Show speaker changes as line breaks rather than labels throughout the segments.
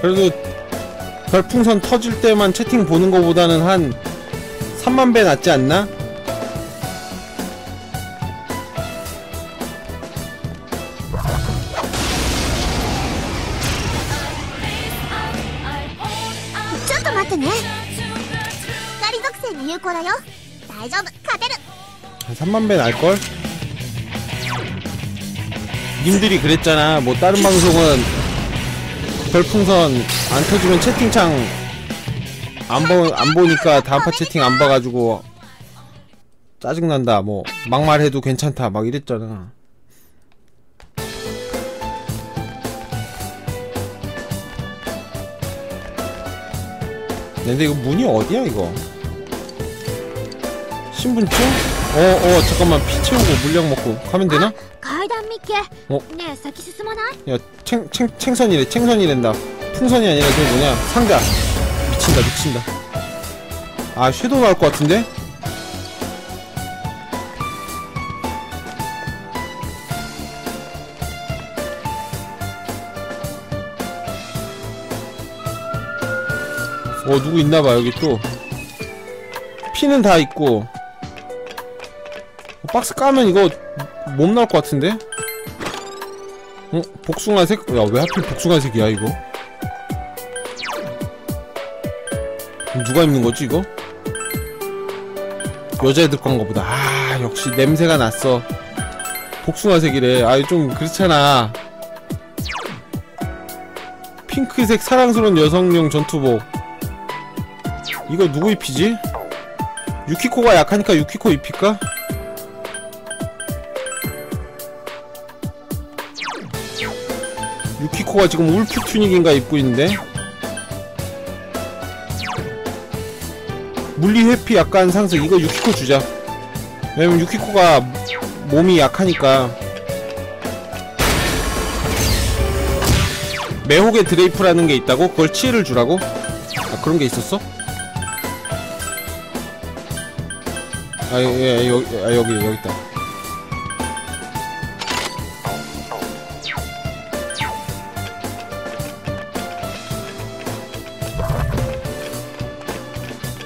그래도 별풍선 터질 때만 채팅 보는 거보다는 한 3만 배 낫지 않나? 한 3만 배 날걸? 님들이 그랬잖아 뭐 다른 방송은 별풍선 안 터지면 채팅창 안, 보, 안 보니까 다음파 채팅 안 봐가지고 짜증난다 뭐 막말해도 괜찮다 막 이랬잖아 근데 이거 문이 어디야 이거 신분증? 어, 어, 잠깐만. 피 채우고 물약 먹고 가면 되나?
가이단 미케.
어?
네, 사키 스모나?
야, 챙, 챙, 챙선이래. 챙선이 된다. 풍선이 아니라 그 뭐냐? 상자. 미친다, 미친다. 아, 섀도우 나올 것 같은데? 어, 누구 있나봐, 여기 또. 피는 다 있고. 어, 박스 까면 이거 몸 나올 것 같은데? 어? 복숭아색? 야, 왜 하필 복숭아색이야, 이거? 누가 입는 거지, 이거? 여자애들 건가 보다. 아, 역시 냄새가 났어. 복숭아색이래. 아, 좀 그렇잖아. 핑크색 사랑스러운 여성용 전투복. 이거 누구 입히지? 유키코가 약하니까 유키코 입힐까? 유키코가 지금 울프 튜닉인가 입고 있는데 물리 회피 약간 상승 이거 유키코 주자 왜냐면 유키코가 몸이 약하니까 매혹의 드레이프라는 게 있다고? 그걸 치를 주라고? 아 그런 게 있었어? 아, 예, 예, 여기, 아, 여기, 여기 있다.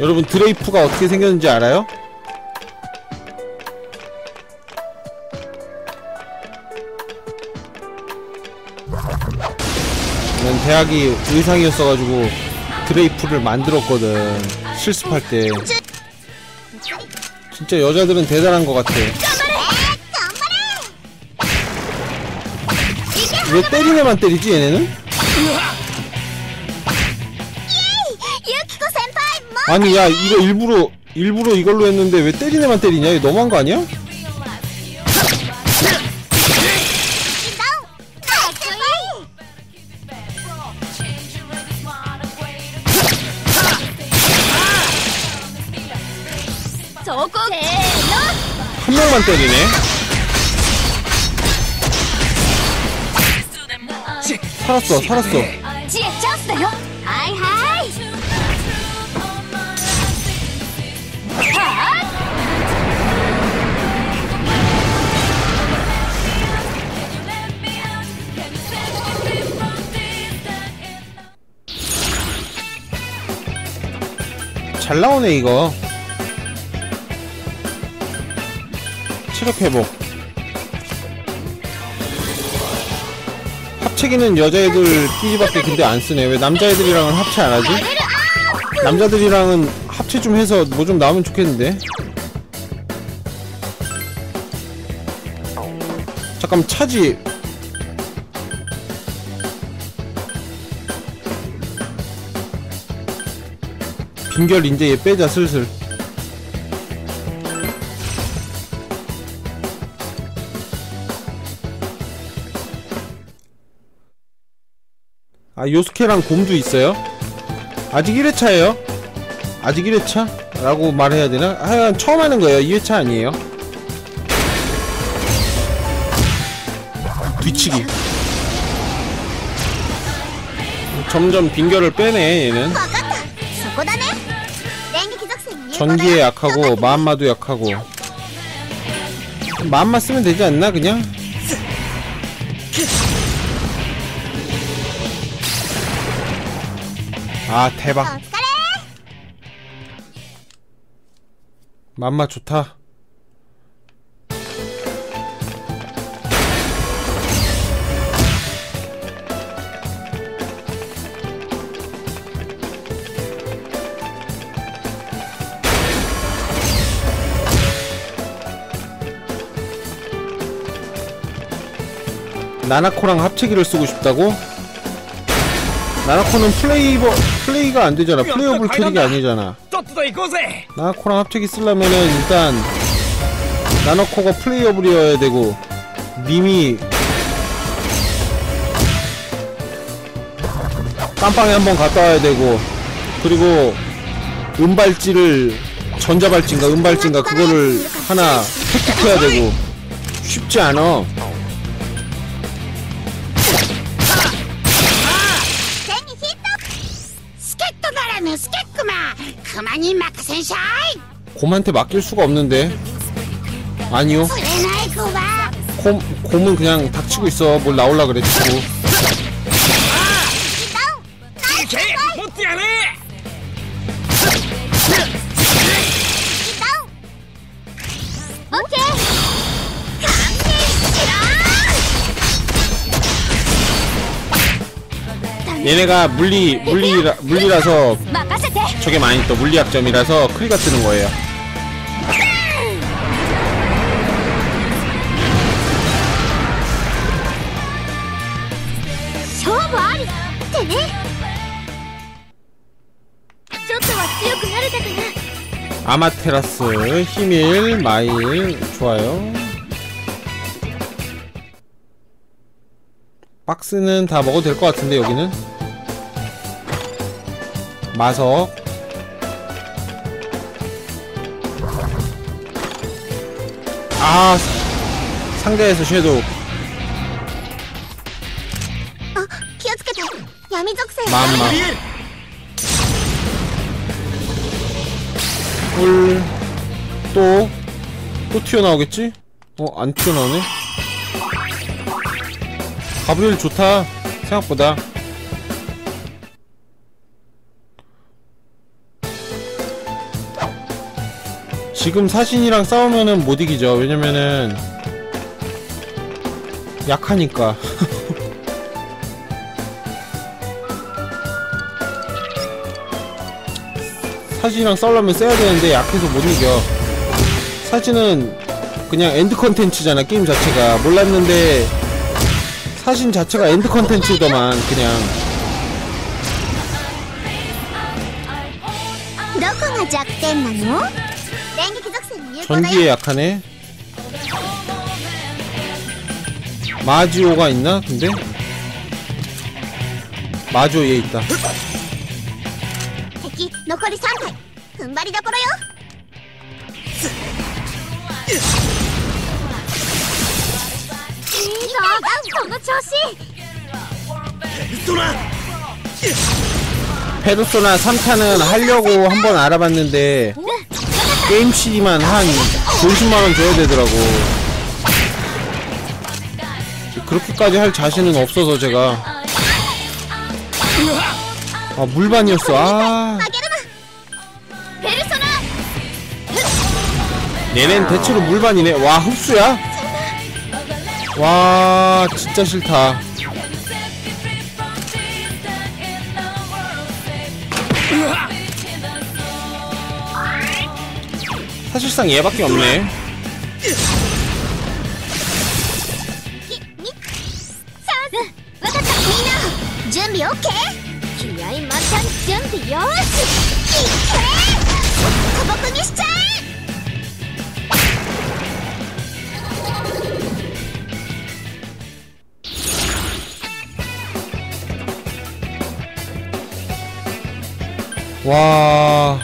여러분 드레이프가 어떻게 생겼는지 알아요? 난 대학이 의상이었어가지고 드레이프를 만들었거든 실습할 때 진짜 여자들은 대단한 것 같아 왜 때린 애만 때리지 얘네는? 아니 야 이거 일부러 일부러 이걸로 했는데 왜 때린 애만 때리냐? 이거 너무한 거 아니야? 한 명만 때리네 살았어 살았어 잘 나오네 이거. 체력 회복. 합체기는 여자애들 끼리밖에 근데 안 쓰네. 왜 남자애들이랑은 합체 안 하지? 남자들이랑은 합체 좀 해서 뭐 좀 나오면 좋겠는데? 잠깐 차지 빈결 이제 얘 빼자 슬슬 아 요스케랑 곰도 있어요? 아직 1회차예요? 아직 1회차? 라고 말해야 되나? 하여간 처음 하는 거예요 2회차 아니에요 뒤치기 점점 빈결을 빼네 얘는 전기에 약하고 마음마도 약하고. 마음만 쓰면 되지 않나 그냥? 아 대박. 맘마 좋다. 나나코랑 합체기를 쓰고 싶다고? 나나코는 플레이버 플레이가 안 되잖아. 플레이어블 캐릭이 아니잖아. 나나코랑 합체기 쓰려면은 일단 나나코가 플레이어블이어야 되고 님이 깜빵에 한번 갔다 와야 되고 그리고 은발찌를 전자발찌인가 은발찌인가 그거를 하나 획득해야 되고 쉽지 않아. 곰한테 맡길 수가 없는데. 아니요. 곰, 곰은 그냥 닥치고 있어. 뭘 나올라 그래
지금
얘네가 물리 물리 물리라서 저게 많이 또 물리학점이라서 크리가 뜨는 거예요. 아마테라스 히밀 마일 좋아요. 박스는 다 먹어도 될 것 같은데 여기는? 마석. 아 상자에서 섀도우. 맘마
아,
꿀, 또, 또 튀어나오겠지? 어, 안 튀어나오네? 가브리엘 좋다. 생각보다. 지금 사신이랑 싸우면은 못 이기죠. 왜냐면은, 약하니까. 사진이랑 썰라면 써야 되는데 약해서 못 이겨. 사진은 그냥 엔드 컨텐츠잖아 게임 자체가. 몰랐는데 사진 자체가 엔드 컨텐츠더만 그냥. 전기에 약하네? 마지오가 있나 근데? 마지오 얘 있다.
금발이다 벌어요. 이거 너무 조시.
페르소나.
페르소나 3탄은 하려고 한번 알아봤는데 게임 시기만 한 50만 원 줘야 되더라고. 그렇게까지 할 자신은 없어서 제가 아 물반이었어 아 얘넨 대체로 물반이네. 와 흡수야? 와 진짜 싫다. 사실상 얘밖에 없네.
준비 오케이.
와.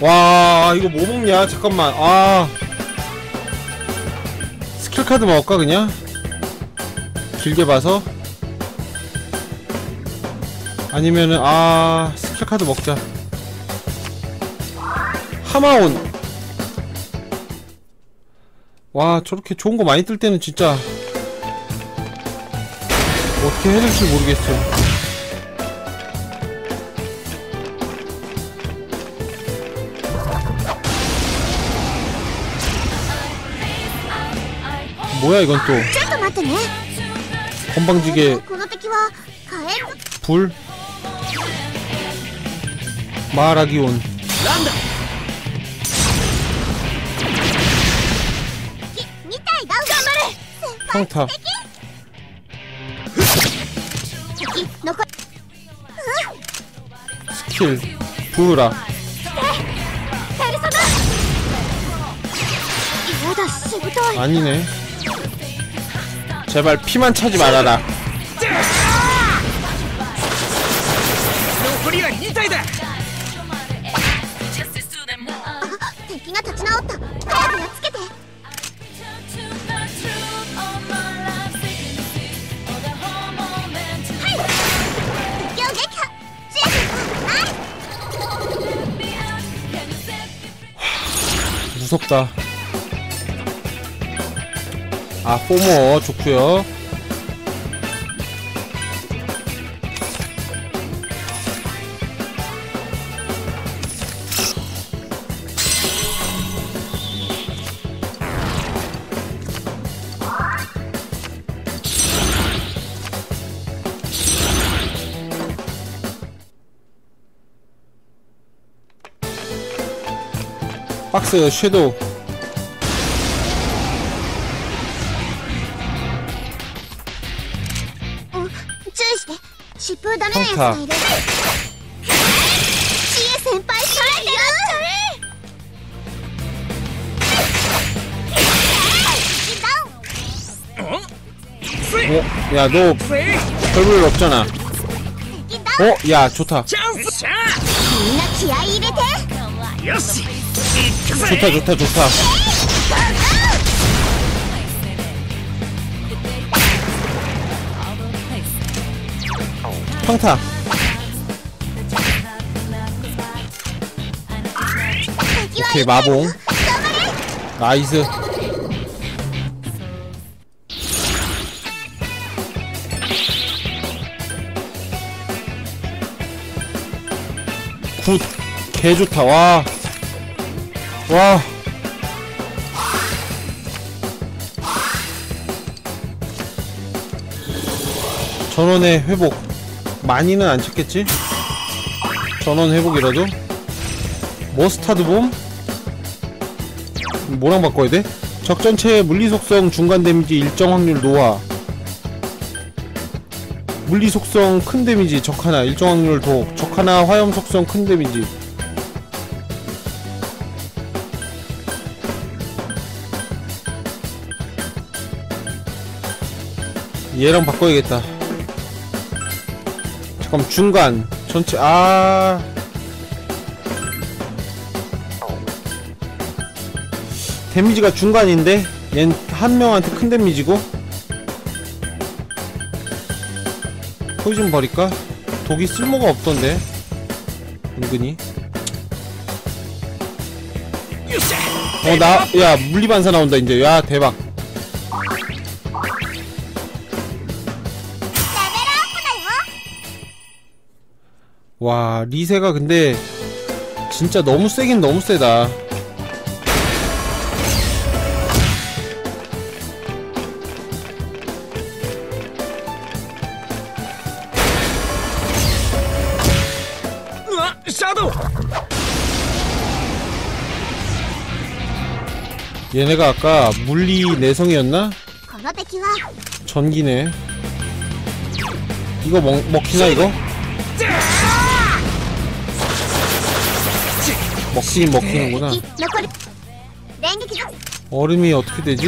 와, 이거 뭐 먹냐? 잠깐만. 아. 스킬 카드 먹을까, 그냥? 길게 봐서? 아니면은, 아, 스킬 카드 먹자. 하마온. 와, 저렇게 좋은 거 많이 뜰 때는 진짜. 어떻게 해야 될지 모르겠어. 뭐야 이건 또? 건방지게 불? 마라기온. 평타. 스킬. 부으라. 아니네. 제발 피만 차지 말아라. 무섭다. 아 포머. 좋구요. 박스 섀도우
좋다.
어? 야, 너 별볼 없잖아. 어? 야, 좋다. 좋다, 좋다, 좋다. 평타. 오케이 마봉. 나이스. 굿. 개좋다. 와. 와. 전원의 회복. 많이는 안 쳤겠지? 전원 회복이라도? 머스타드 봄? 뭐랑 바꿔야 돼? 적 전체의 물리 속성 중간 데미지 일정 확률 노화 물리 속성 큰 데미지 적 하나 일정 확률 도적 하나 화염 속성 큰 데미지. 얘랑 바꿔야겠다. 잠깐 중간. 전체 아 데미지가 중간인데 얜 한 명한테 큰 데미지고 포이즌 버릴까? 독이 쓸모가 없던데 은근히. 어 나 야 물리반사 나온다 이제. 야 대박. 와 리세가 근데 진짜 너무 세긴 너무 세다. 얘네가 아까 물리 내성이었나? 전기네 이거 먹, 먹히나 이거? 먹히긴 먹히는구나 얼음이 어떻게 되지?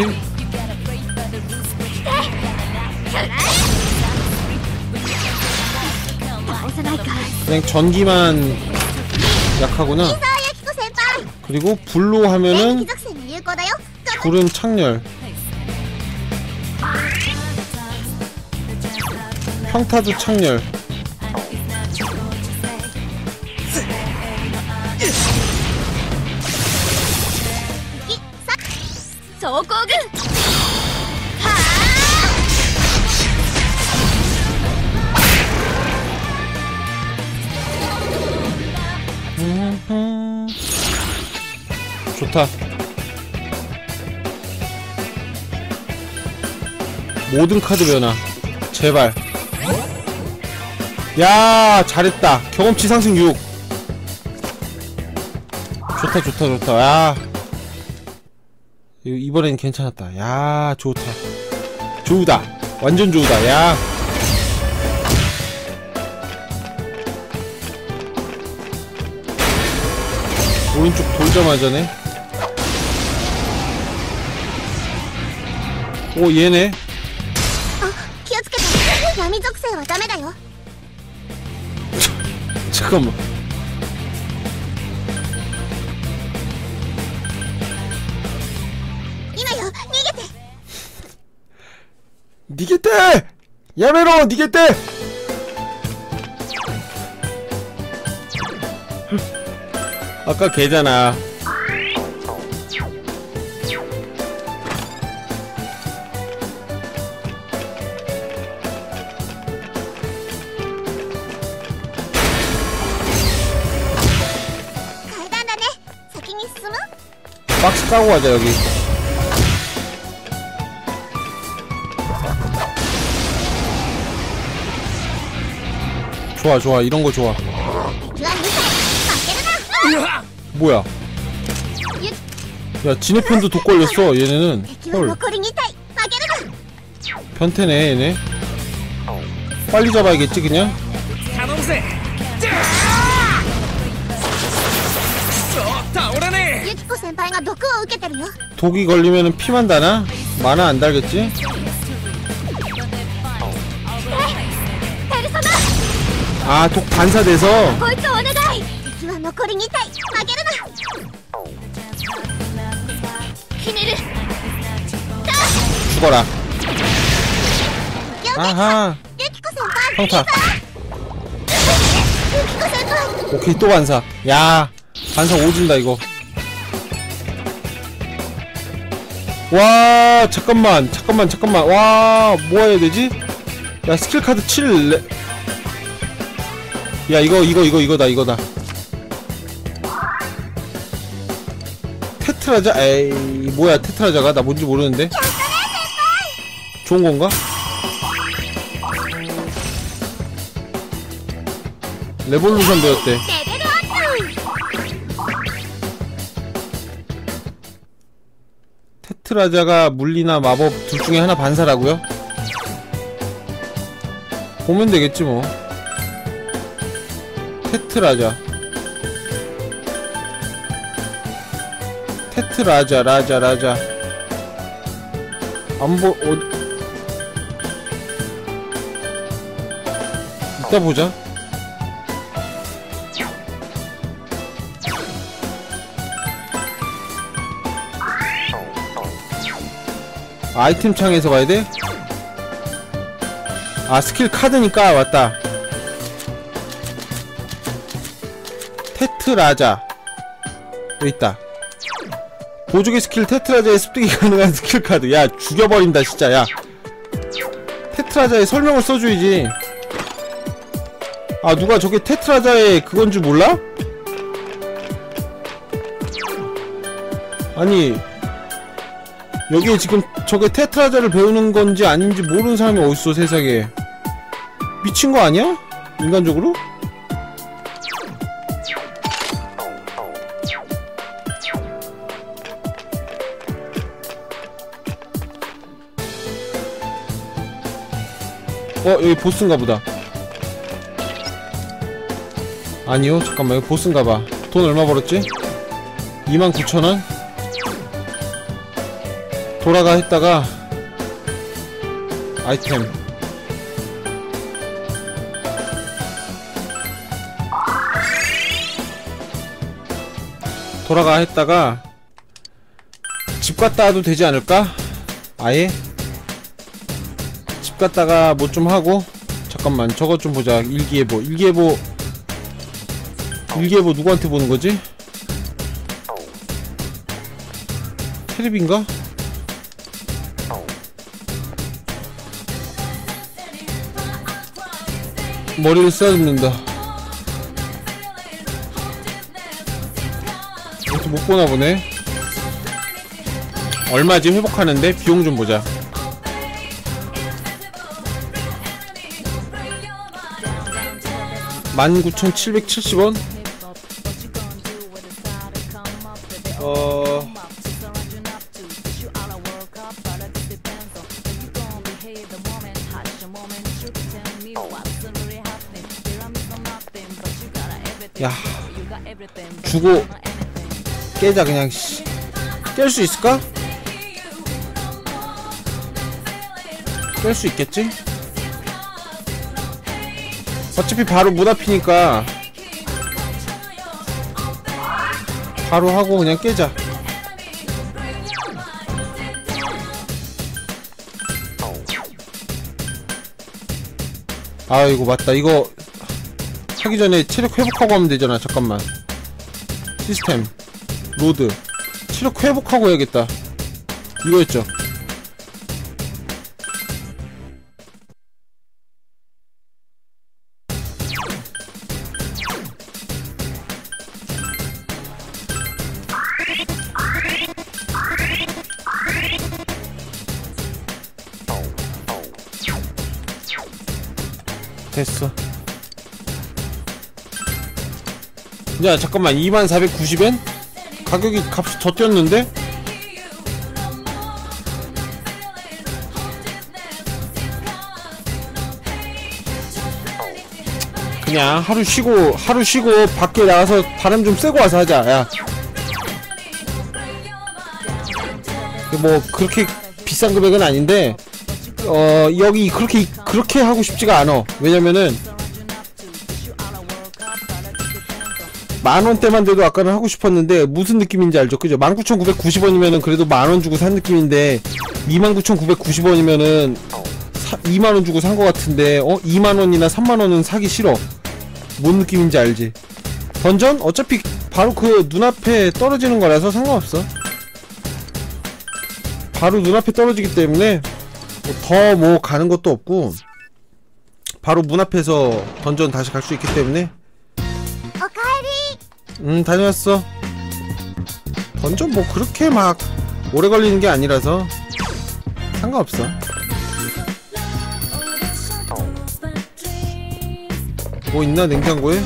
그냥 전기만 약하구나 그리고 불로 하면은
거다요?
구름 창렬. 평타주 창렬. 저거군 좋다. 모든 카드 변화. 제발. 야 잘했다. 경험치 상승 6 좋다 좋다 좋다. 야. 이번엔 괜찮았다. 야 좋다. 좋다. 완전 좋다. 야. 오른쪽 돌자마자네. 오 얘네.
闇属性はダメだよ
잠깐만
이今よ逃げて
니게떼! 야메로 니게떼! 아까 걔잖아 박스 까고 가자 여기. 좋아 좋아. 이런거 좋아. 뭐야? 야 지네 편도 독 걸렸어 얘네는. 헐. 변태네 얘네. 빨리 잡아야겠지 그냥?
が毒を受けてるよ
독이 걸리면은 피만 다나? 만화 안 달겠지?
ペルソナ
아 독 반사돼서
こいつお願い敵は残り2体負けるなひねる
죽어라
よけ
아하
ユキコ先輩
평타
ユキコ先輩
오케이 또 반사 야 반사 오진다 이거 와 잠깐만 잠깐만 잠깐만. 와 뭐해야 되지? 야 스킬 카드 7 레... 야 이거 이거 이거 이거다 이거다. 테트라자? 에이 뭐야 테트라자가? 나 뭔지 모르는데. 좋은 건가? 레볼루션 배웠대 테트라자가 물리나 마법 둘 중에 하나 반사라고요? 보면 되겠지 뭐. 테트라자. 테트라자, 라자, 라자. 안 보, 어... 이따 보자. 아이템 창에서 봐야 돼? 아 스킬 카드니까 왔다. 테트라자. 여기 있다. 보조개 스킬 테트라자의 습득이 가능한 스킬 카드. 야 죽여버린다 진짜 야. 테트라자의 설명을 써줘야지. 아 누가 저게 테트라자의 그건 줄 몰라? 아니 여기에 지금 저게 테트라자를 배우는 건지 아닌지 모르는 사람이 어딨어 세상에 미친 거 아니야? 인간적으로? 어 여기 보스인가 보다 아니요 잠깐만 여기 보스인가 봐돈 얼마 벌었지? 29,000원? 돌아가 했다가 아이템 돌아가 했다가 집 갔다 와도 되지 않을까? 아예? 집 갔다가 뭐 좀 하고 잠깐만 저것 좀 보자 일기예보 일기예보 일기예보 누구한테 보는 거지? 테레비인가? 머리를 써줍는다. 이렇게 못 보나 보네. 얼마지 회복하는데 비용 좀 보자. 19,770원? 야 주고 깨자 그냥 씨. 깰수 있을까? 깰 수 있겠지? 어차피 바로 문 앞이니까 바로 하고 그냥 깨자 아 이거 맞다 이거 하기 전에 체력 회복하고 하면 되잖아. 잠깐만. 시스템. 로드. 체력 회복하고 해야겠다. 이거였죠. 됐어 야 잠깐만 2490엔? 가격이 값이 더 뛰었는데? 그냥 하루 쉬고 하루 쉬고 밖에 나가서 바람 좀 쐬고 와서 하자 야. 뭐 그렇게 비싼 금액은 아닌데 어 여기 그렇게 그렇게 하고 싶지가 않아 왜냐면은 만원대만 돼도 아까는 하고 싶었는데 무슨 느낌인지 알죠? 그죠? 19,990원이면은 그래도 만원 주고 산 느낌인데 29,990원이면은 2만원 주고 산 것 같은데 어? 2만원이나 3만원은 사기 싫어 뭔 느낌인지 알지? 던전? 어차피 바로 그 눈앞에 떨어지는 거라서 상관없어 바로 눈앞에 떨어지기 때문에 더 뭐 가는 것도 없고 바로 문 앞에서 던전 다시 갈 수 있기 때문에 음 다녀왔어. 던전 뭐 그렇게 막 오래 걸리는 게 아니라서. 상관없어. 뭐 있나 냉장고에?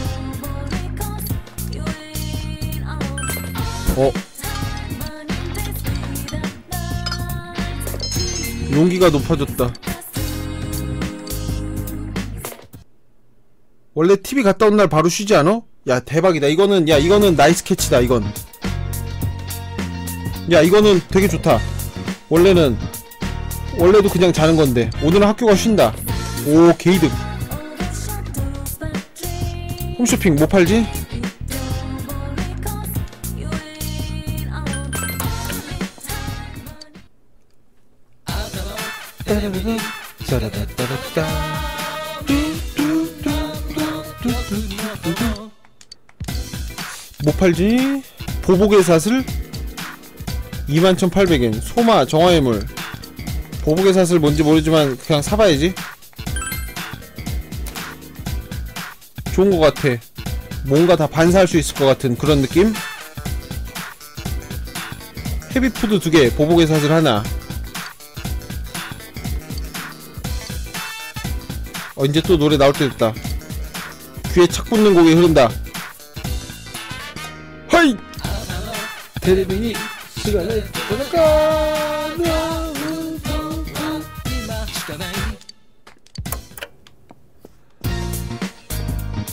어? 용기가 높아졌다. 원래 TV 갔다 온 날 바로 쉬지 않아? 야 대박이다. 이거는 야 이거는 나이스 캐치다 이건. 야 이거는 되게 좋다. 원래는 원래도 그냥 자는 건데. 오늘은 학교가 쉰다. 오 게이득. 홈쇼핑 뭐 팔지? 뭐 팔지? 보복의 사슬? 21,800엔. 소마 정화의 물. 보복의 사슬 뭔지 모르지만 그냥 사봐야지. 좋은 것 같아. 뭔가 다 반사할 수 있을 것 같은 그런 느낌? 헤비푸드 두개 보복의 사슬 하나. 어 이제 또 노래 나올 때 됐다. 귀에 착 붙는 곡이 흐른다 테레비니 시간을 보낼까?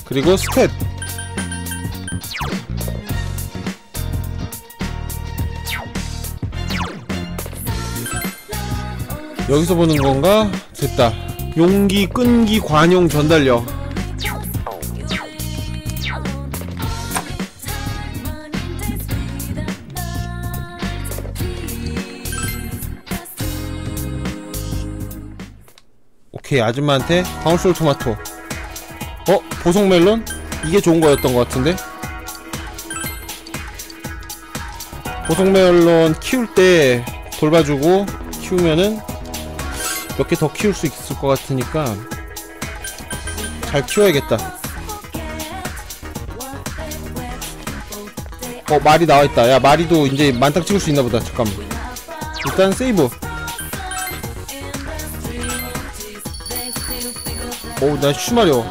그리고 스탯. 여기서 보는 건가? 됐다. 용기, 끈기, 관용, 전달력 오케이 아줌마한테 방울솔 토마토 어? 보석 멜론? 이게 좋은 거였던 것 같은데? 보석 멜론 키울 때 돌봐주고 키우면은 몇 개 더 키울 수 있을 것 같으니까 잘 키워야겠다 어 말이 나와있다 야 말이도 이제 만땅 찍을 수 있나보다 잠깐만 일단 세이브 어우 나 슈마려